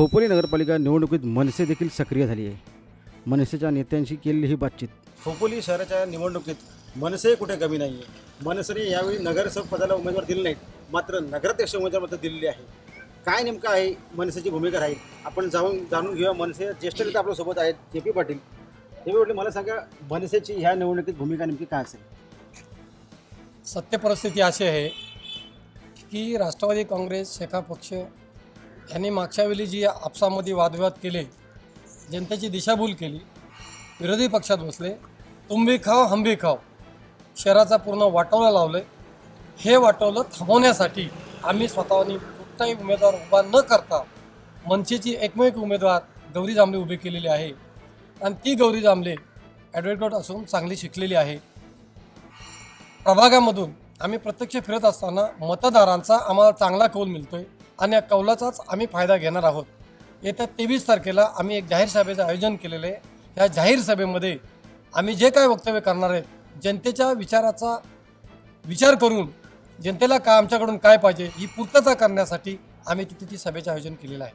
खोपोली नगरपालिका निवडणुकीत मनसे देखील सक्रिय झाली आहे. मनसेच्या नेत्यांशी केलेली ही बातचीत. खोपोली शहराच्या निवडणुकीत मनसे कुठे कमी नाही आहे मनसेने यावेळी नगरसेवक पदाला उमेदवार दिले नाहीत. मात्र नगराध्यक्ष उमेदवार पद दिलेली आहे काय नेमकं आहे मनसेची भूमिका राहील? आपण जाऊन जाणून घेऊया. मनसे ज्येष्ठ नेते आपल्यासोबत आहेत J P Patil. J P Patil मला सांगा मनसेची ह्या निवडणुकीत भूमिका नेमकी काय असेल? सत्य परिस्थिती अशी आहे की राष्ट्रवादी काँग्रेस शेका पक्ष यांनी मागच्या वेळी जी आपसामध्ये वादविवाद केले जनतेची दिशाभूल केली विरोधी पक्षात बसले तुम खाव हंबी खाव शहराचा पूर्ण वाटोला लावले हे वाटवलं थांबवण्यासाठी आम्ही स्वतःनी कुठलाही उमेदवार उभा न करता मनसेची एकमेक उमेदवार गौरी जांभळे उभी केलेली आहे. आणि ती गौरी जांभळे ॲडव्होकेट असून चांगली शिकलेली आहे. प्रभागामधून आम्ही प्रत्यक्ष फिरत असताना मतदारांचा आम्हाला चांगला कौल मिळतोय. आणि या कौलाचाच आम्ही फायदा घेणार आहोत. येत्या तेवीस तारखेला आम्ही एक जाहीर सभेचं आयोजन केलेलं आहे. या जाहीर सभेमध्ये आम्ही जे काय वक्तव्य करणार आहेत जनतेच्या विचाराचा विचार करून जनतेला काय आमच्याकडून काय पाहिजे ही पूर्तता करण्यासाठी आम्ही तिथे ती सभेचं आयोजन केलेलं आहे.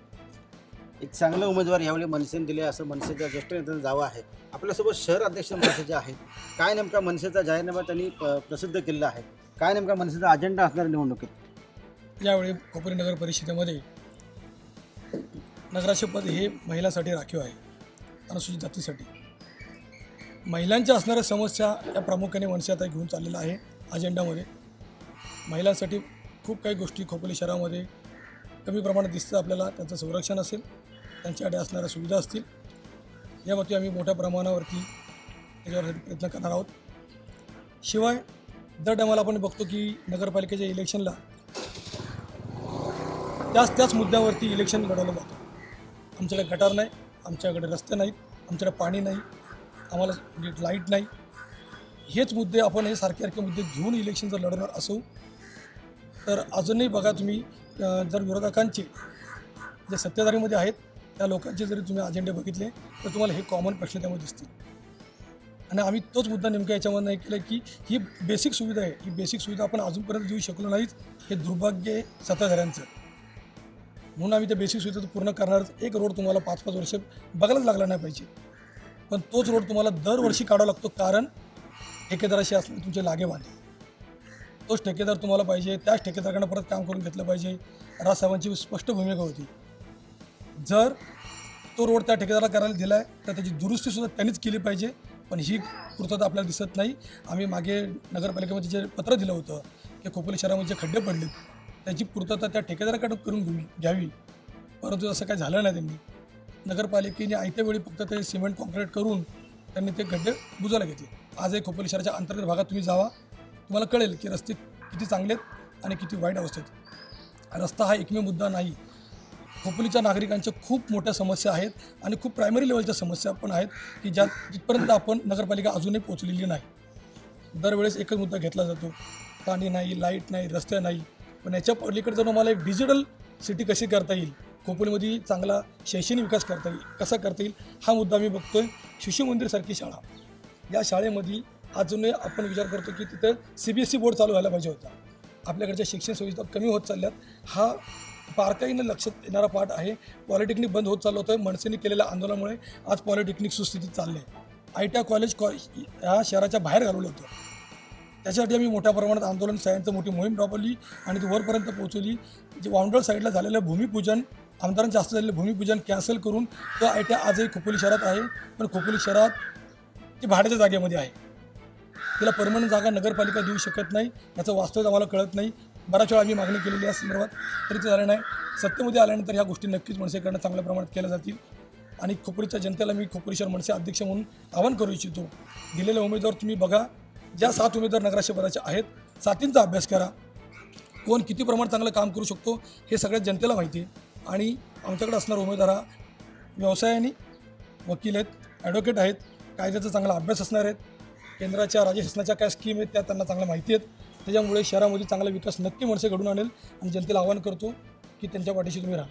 एक चांगलं उमेदवार यावेळी मनसेने दिले असं मनसेच्या ज्येष्ठ नेत्यांचा दावा आहे. आपल्यासोबत शहर अध्यक्ष मनसेचे आहेत. काय नेमका मनसेचा जाहीरनामा त्यांनी प- प्रसिद्ध केलेला आहे? काय नेमका मनसेचा अजेंडा असणार निवडणुकीत? यावेळी कोपरी नगर परिषदेमध्ये नगराध्यक्षपद हे महिलांसाठी राखीव आहे. अनुसूचित जातीसाठी. महिलांच्या असणाऱ्या समस्या या प्रामुख्याने मनसे आता घेऊन चाललेला आहे अजेंडामध्ये. महिलांसाठी खूप काही गोष्टी खोपोली शहरामध्ये कमी प्रमाणात दिसतं आपल्याला त्यांचं संरक्षण असेल त्यांच्याकडे असणाऱ्या सुविधा असतील याबाबतीत आम्ही मोठ्या प्रमाणावरती त्याच्यावर प्रयत्न करणार आहोत. शिवाय दर टायमाला आपण बघतो की नगरपालिकेच्या इलेक्शनला त्याच त्याच मुद्द्यावरती इलेक्शन लढवलं जातं. आमच्याकडे गटार नाही आमच्याकडे रस्ते नाहीत आमच्याकडे पाणी नाही आम्हाला म्हणजे लाइट नाही. हेच मुद्दे आपण हे सारखे सारखे मुद्दे घेऊन इलेक्शन जर लढवणार असू तर अजूनही बघा तुम्ही जर विरोधकांचे जे सत्ताधारीमध्ये आहेत त्या लोकांचे जरी तुम्ही अजेंडे बघितले तर तुम्हाला हे कॉमन प्रश्न त्यामध्ये दिसतील. आणि आम्ही तोच मुद्दा नेमका याच्यामध्ये नाही केला की ही बेसिक सुविधा आहे. ही बेसिक सुविधा आपण अजूनपर्यंत देऊ शकलो नाहीत. हे दुर्भाग्य आहे सत्ताधाऱ्यांचं. म्हणून आम्ही त्या बेसिक सुविधा पूर्ण करणारच. एक रोड तुम्हाला पाच पाच वर्ष बघायलाच लागला नाही पाहिजे. पण तोच रोड तुम्हाला दरवर्षी काढावा लागतो कारण ठेकेदाराशी असणे तुमचे लागेवाले. तोच ठेकेदार तुम्हाला पाहिजे. त्याच ठेकेदाराकडनं परत काम करून घेतलं पाहिजे. राजसाहेबांची स्पष्ट भूमिका होती. जर तो रोड त्या ठेकेदाराला करायला दिला आहे तर त्याची दुरुस्तीसुद्धा त्यांनीच केली पाहिजे. पण ही पूर्तता आपल्याला दिसत नाही. आम्ही मागे नगरपालिकेमध्ये जे पत्र दिलं होतं की खोपोली शहरामध्ये जे खड्डे पडलेत त्याची पूर्तता त्या ठेकेदाराकडे करून घेऊ घ्यावी. परंतु असं काही झालं नाही त्यांनी. नगरपालिकेने आयत्या वेळी फक्त ते सिमेंट कॉन्क्रीट करून त्यांनी ते खड्डे बुजायला घेतले. आजही खोपोली शहराच्या अंतर्गत भागात तुम्ही जावा. तुम्हाला कळेल की रस्ते किती चांगले आहेत आणि किती वाईट अवस्थेत रस्ता हा एकमेव मुद्दा नाही. खोपोलीच्या नागरिकांच्या खूप मोठ्या समस्या आहेत आणि खूप प्रायमरी लेवलच्या समस्या पण आहेत की ज्या जिथपर्यंत आपण नगरपालिका अजूनही पोचलेली नाही. दरवेळेस एकच मुद्दा घेतला जातो. पाणी नाही लाइट नाही रस्ते नाही. पण याच्या पलीकडे जाऊन मला एक डिजिटल सिटी कशी करता येईल? खोपोलीमध्ये चांगला शैक्षणिक विकास करता येईल. कसा करता येईल? हा मुद्दा मी आहे शिशु मंदिरसारखी शाळा. या शाळेमध्ये अजूनही आपण विचार करतो की तिथं C B S E board चालू व्हायला पाहिजे होता. आपल्याकडच्या शिक्षण सुविधा कमी होत चालल्यात. हा बारकाईनं लक्षात येणारा पाठ आहे. पॉलिटेक्निक बंद होत चाललं होतं. मनसेने केलेल्या आंदोलनामुळे आज पॉलिटेक्निक सुस्थितीत चाललं. आहे आय टी आय कॉलेज कॉ ह्या शहराच्या बाहेर घालवलं होतं. त्याच्यासाठी आम्ही मोठ्या प्रमाणात आंदोलन सह्यांचं मोठी मोहीम राबवली आणि ती वरपर्यंत पोहोचवली. जे वाउंडर साईडला झालेलं भूमिपूजन आमदारांच्या जास्त झालेलं भूमिपूजन कॅन्सल करून तो आयट्या आजही खोपोली शहरात आहे. पण खोपोली शहरात ती भाड्याच्या जागेमध्ये आहे. तिला परमनंट जागा नगरपालिका देऊ शकत नाही याचं वास्तव आम्हाला कळत नाही. बऱ्याच वेळा आम्ही मागणी केलेली या संदर्भात तरी ते झालं नाही. सत्तेमध्ये आल्यानंतर ह्या गोष्टी नक्कीच मनसेकडनं चांगल्या प्रमाणात केल्या जातील. आणि खोपरीच्या जनतेला मी खोपरी शहर मनसे अध्यक्ष म्हणून आवाहन करू इच्छितो. दिलेले उमेदवार तुम्ही बघा. ज्या सात उमेदवार नगराध्यक्षपदाचे आहेत सातींचा अभ्यास करा. कोण किती प्रमाणात चांगलं काम करू शकतो हे सगळ्या जनतेला माहिती आहे. आणि आमच्याकडे असणारा उमेदवार हा व्यवसायाने वकील आहेत ॲडव्होकेट आहेत कायद्याचा चांगला अभ्यास असणार आहेत. केंद्राच्या राज्य शासनाच्या काय स्कीम आहेत त्या त्यांना चांगल्या माहिती आहेत. त्याच्यामुळे शहरामध्ये चांगला विकास नक्की मनसे घडून आणेल आणि जनतेला आवाहन करतो की त्यांच्या पाठीशी तुम्ही राहा.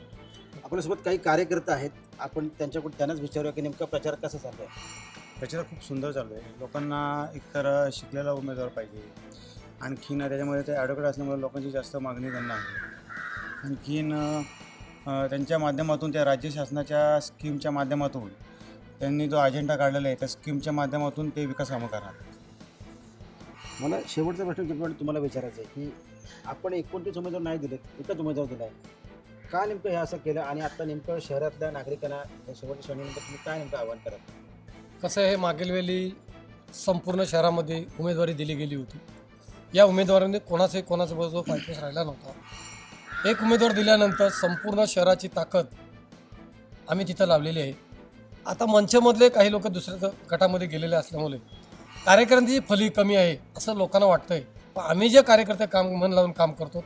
आपल्यासोबत काही कार्यकर्ते आहेत आपण त्यांच्याकडून त्यांनाच विचारूया की नेमका प्रचार कसा चालला आहे प्रचार खूप सुंदर चालू आहे. लोकांना एकतर शिकलेला उमेदवार पाहिजे. आणखीन त्याच्यामध्ये ते ॲडव्होकेट असल्यामुळे लोकांची जास्त मागणी त्यांना आहे. आणखीन त्यांच्या माध्यमातून त्या राज्य शासनाच्या स्कीमच्या माध्यमातून त्यांनी जो अजेंडा काढलेला आहे त्या स्कीमच्या माध्यमातून ते विकास कामं करणार. मला शेवटचा प्रश्न तुम्हाला विचारायचं आहे की आपण एकोणतीस उमेदवार नाही दिले एकच उमेदवार दिला आहे का नेमकं हे असं केलं आणि आता नेमकं शहरातल्या नागरिकांना शेवटच्या तुम्ही काय नेमकं आव्हान करत कसं आहे मागील वेळी संपूर्ण शहरामध्ये उमेदवारी दिली गेली होती. या उमेदवाराने कोणाचाही कोणाचा बरोबर फायदेस राहिला नव्हता. एक उमेदवार दिल्यानंतर संपूर्ण शहराची ताकद आम्ही तिथं लावलेली आहे. आता मंचमधले काही लोक दुसऱ्या गटामध्ये गेलेले असल्यामुळे कार्यकर्त्यांची फली कमी आहे असं लोकांना वाटतंय. पण आम्ही जे कार्यकर्ते काम मन लावून काम करतो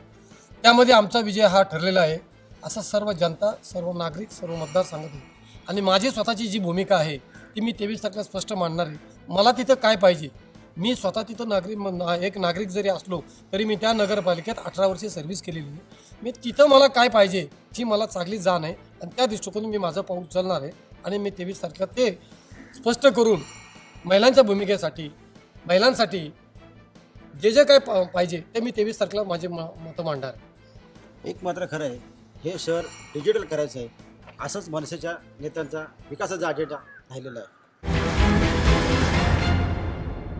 त्यामध्ये आमचा विजय हा ठरलेला आहे असं सर्व जनता सर्व नागरिक सर्व मतदार सांगत आहे आणि माझी स्वतःची जी भूमिका आहे ती मी तेवीस तारखेला स्पष्ट मांडणार आहे. मला तिथं काय पाहिजे? मी स्वतः तिथं नागरिक एक नागरिक जरी असलो तरी मी त्या नगरपालिकेत अठरा वर्षे सर्व्हिस केलेली आहे. मी तिथं मला काय पाहिजे ही मला चांगली जाण आहे. आणि त्या दृष्टिकोनातून मी माझं पाऊल चालणार आहे. आणि मी तेवीस तारखेला ते स्पष्ट करून महिलांच्या भूमिकेसाठी महिलांसाठी जे जे काय पा- पाहिजे ते मी तेवीस तारखेला माझे म मतं मांडणार आहे. एक मात्र खरं आहे हे शहर डिजिटल करायचं आहे. असंच मनसेच्या नेत्यांचा विकासाचा अजेंडा राहिलेला आहे